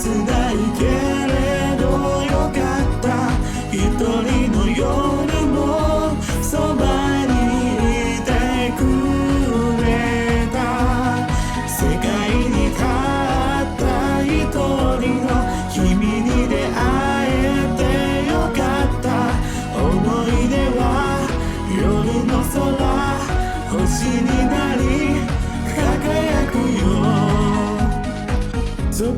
切ないけれどよかった一人の夜もそばにいてくれた世界にたった一人の君に出会えてよかった思い出は夜の空星になり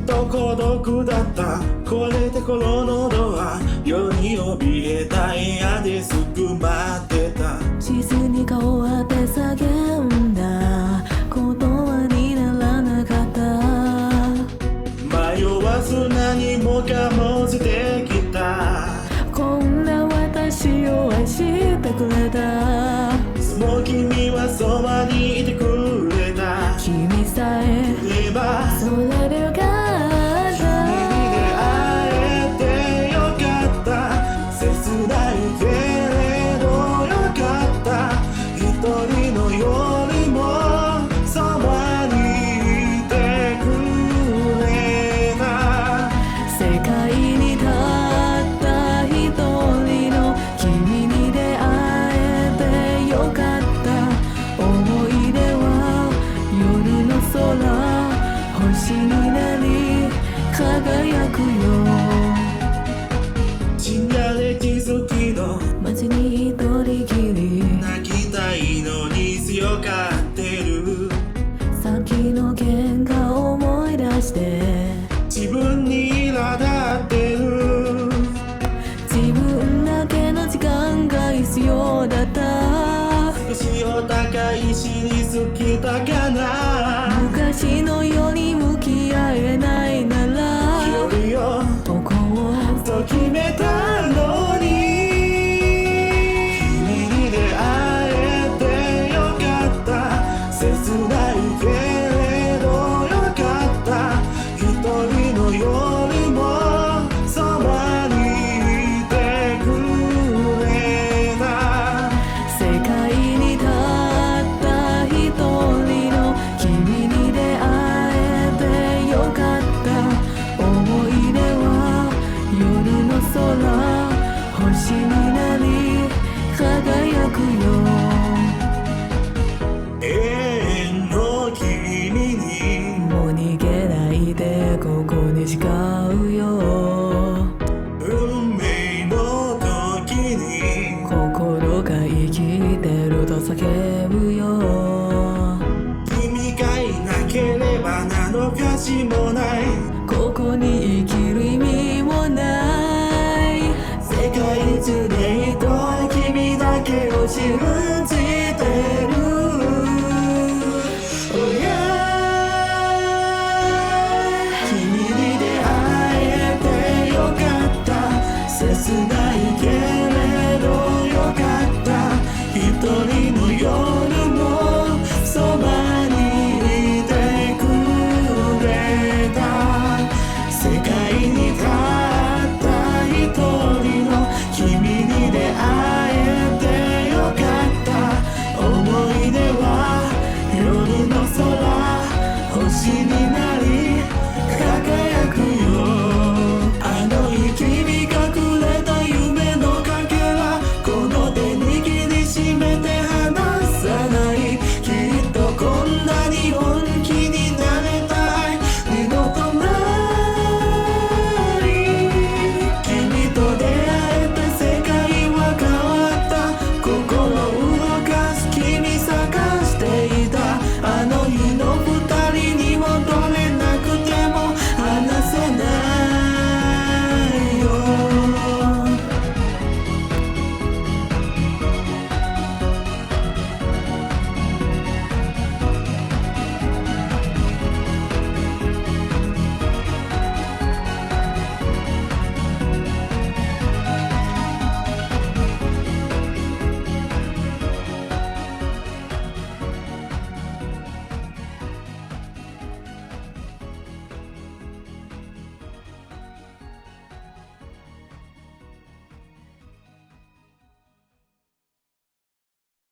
と孤独だった。これで頃のドア夜に怯えた部屋ですぐ待ってた。地図に顔を当て叫んだ。言葉にならなかった。迷わず何もかも捨てきた。こんな私を愛してくれた。もう君はそばにいて星になり輝くよに強永遠の君にもう逃げないでここに誓うよ。運命の時に心が生きてると叫ぶよ。君がいなければ何の価値もない。ここに生きる意味もない。世界中で一人君だけを